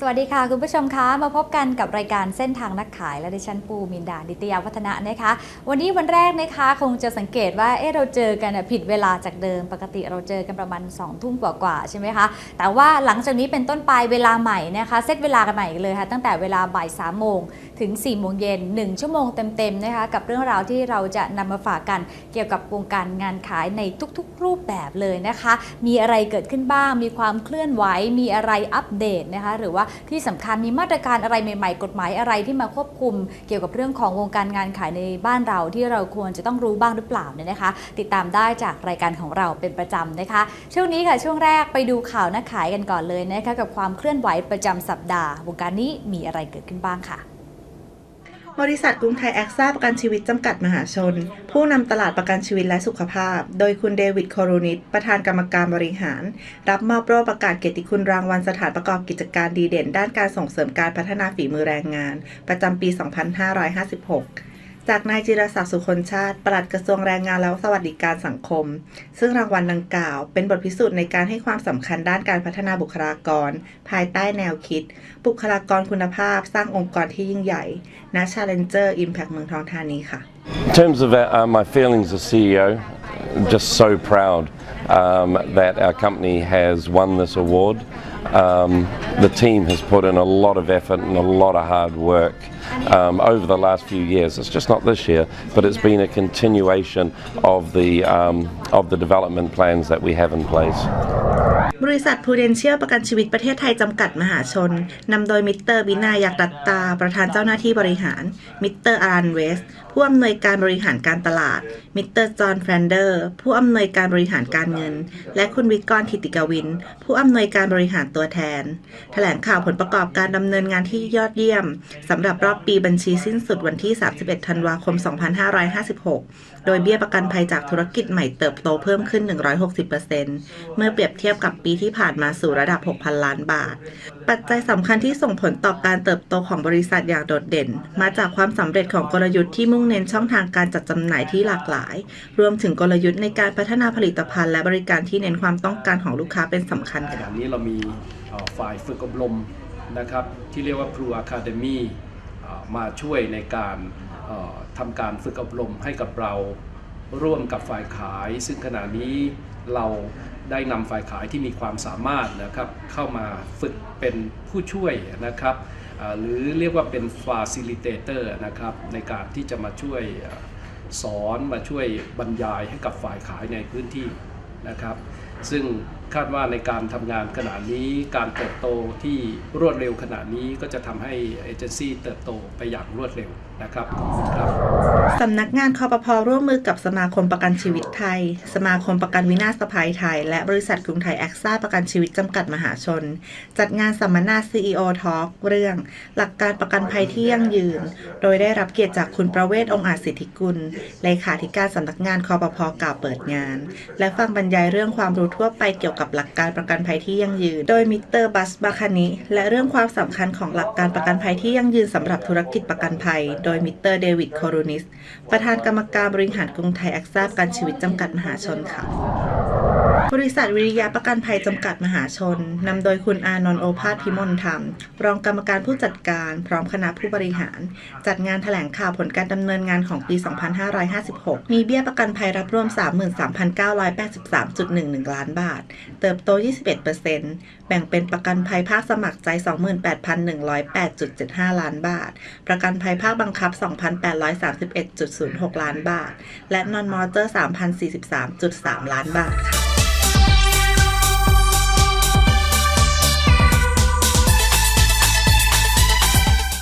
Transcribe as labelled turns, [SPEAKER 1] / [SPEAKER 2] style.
[SPEAKER 1] สวัสดีค่ะ คุณผู้ชมคะมาพบกันกับรายการเส้นทางนักขายและดิฉันปูมินดาดิตยาวัฒนะนะคะ วันนี้วันแรกนะคะคงจะสังเกตว่าเอ๊ะเราเจอกันผิดเวลาจากเดิมปกติเราเจอกันประมาณ2องทุ่มกว่าๆใช่ไหมคะแต่ว่าหลังจากนี้เป็นต้นไปเวลาใหม่นะคะเซตเวลากันใหม่เลยค่ะตั้งแต่เวลาบ่ายสามโมงถึง4ี่โมงเย็น1ชั่วโมงเต็มๆนะคะกับเรื่องราวที่เราจะนำมาฝากกันเกี่ยวกับวงการงานขายในทุกๆ รูปแบบเลยนะคะ มีอะไรเกิดขึ้นบ้าง มีความเคลื่อนไหวมีอะไรอัปเดตนะคะหรือว่าที่สำคัญมีมาตรการอะไรใหม่ ๆ กฎหมายอะไรที่มาควบคุม เกี่ยวกับเรื่องของวงการงานขายในบ้านเราที่เราควรจะต้องรู้บ้างหรือเปล่าเนี่ยนะคะ ติดตามได้จากรายการของเราเป็นประจำนะคะ ช่วงนี้ค่ะช่วงแรกไปดูข่าวนักขายกันก่อนเลยนะคะกับความเคลื่อนไหวประจำสัปดาห์วงการนี้มีอะไรเกิดขึ้นบ้างค่ะ
[SPEAKER 2] บริษัทกรุงไทยแอคซ่าประกันชีวิตจำกัดมหาชน ผู้นำตลาดประกันชีวิตและสุขภาพ โดยคุณเดวิดโคอรนิตประธานกรรมการบริหาร รับมอบโล่ประกาศเกียรติคุณรางวัลสถานประกอบกิจการดีเด่น ด้านการส่งเสริมการพัฒนาฝีมือแรงงาน ประจำปี 2556 จากนายจิรศักดิ์สุคนชาติ ปลัดกระทรวงแรงงานและสวัสดิการสังคม ซึ่งรางวัลดังกล่าว เป็นบทพิสูจน์ในการให้ความสำคัญด้านการพัฒนาบุคลากร ภายใต้แนวคิด บุคลากรคุณภาพ สร้างองค์กรที่ยิ่งใหญ่ณ Challenger Impact เมืองทองธานีค่ะ
[SPEAKER 3] In terms of uh, my feelings as CEO, just so proud um, that our company has won this award. Um, the team has put in a lot of effort and a lot of hard work um, over the last few years. It's just not this year, but it's been a continuation of the um, of the development plans that we have in place.
[SPEAKER 2] บริษัท Prudential ประกันชีวิตประเทศไทยจำกัดมหาชน นำโดยมิสเตอร์วินายักษ์รัตตา ประธานเจ้าหน้าที่บริหาร มิสเตอร์อารันเวส ผู้อำนวยการบริหารการตลาด มิสเตอร์จอห์นแฟรนเดอร์ ผู้อำนวยการบริหารการเงิน และคุณวิกกรทิติกวิน ผู้อำนวยการบริหารตัวแทน แถลงข่าวผลประกอบการดำเนินงานที่ยอดเยี่ยมสำหรับรอบปีบัญชีสิ้นสุดวันที่ 31 ธันวาคม 2556 โดยเบี้ยประกันภัยจากธุรกิจใหม่เติบโตเพิ่มขึ้น 160%เมื่อเปรียบเทียบกับปีที่ผ่านมาสู่ระดับ 6,000 ล้านบาท ปัจจัยสำคัญที่ส่งผลต่อการเติบโตของบริษัทอย่างโดดเด่น มาจากความสำเร็จของกลยุทธ์ที่มุ่งเน้นช่องทางการจัดจำหน่ายที่หลากหลาย รวมถึงกลยุทธ์ในการพัฒนาผลิตภัณฑ์และบริการที่เน้นความต้องการของลูกค้าเป็นสำคัญ
[SPEAKER 4] ขณะนี้เรามีฝ่ายฝึกอบรมนะครับที่เรียกว่า Pru Academy เอ่มาช่วยในการทำการฝึกอบรมให้กับเราร่วมกับฝ่ายขาย ซึ่งขณะนี้เรา ได้นำฝ่ายขายที่มีความสามารถนะครับเข้ามาฝึกเป็นผู้ช่วยนะครับหรือเรียกว่าเป็น Facilitator นะครับในการที่จะมาช่วยสอนมาช่วยบรรยายให้กับฝ่ายขายในพื้นที่นะครับซึ่งคาดว่าในการทำงานขนาดนี้การเติบโตที่รวดเร็วขนาดนี้ก็จะทำให้เอเจนซี่เติบโตไปอย่างรวดเร็วนะครับขอบคุณครับ
[SPEAKER 2] สำนักงานคอปพร่วมมือกับสมาคมประกันชีวิตไทย สมาคมประกันวินาศภัยไทย และบริษัทกรุงไทยแอคซ่าประกันชีวิตจำกัดมหาชน จัดงานสัมมนา CEO Talk เรื่อง หลักการประกันภัยที่ยั่งยืน โดยได้รับเกียรติจากคุณประเวศองค์อาจสิทธิกุลเลขาธิการสำนักงานคอปพกล่าวเปิดงาน และฟังบรรยายเรื่องความรู้ทั่วไปเกี่ยวกับหลักการประกันภัยที่ยั่งยืน โดยมิสเตอร์บัสบาคานิและเรื่องความสำคัญของหลักการประกันภัยที่ยั่งยืนสำหรับธุรกิจประกันภัย โดยมิสเตอร์เดวิดโคโรนิสประธานกรรมการบริหารกรุงไทยแอคซ่าประกันชีวิตจำกัดมหาชนค่ะ บริษัทวิริยะประกันภัยจำกัดมหาชน นำโดยคุณอานนท์โอภาสพิมลธรรม รองกรรมการผู้จัดการ พร้อมคณะผู้บริหาร จัดงานแถลงข่าวผลการดำเนินงานของปี 2556 มีเบี้ยประกันภัยรับรวม 33,983.11 ล้านบาท เติบโต 21%แบ่งเป็นประกันภัยภาคสมัครใจ 28,108.75 ล้านบาท ประกันภัยภาคบังคับ 2,831.06 ล้านบาท และนอนมอเตอร์3,043.3 ล้านบาทค่ะ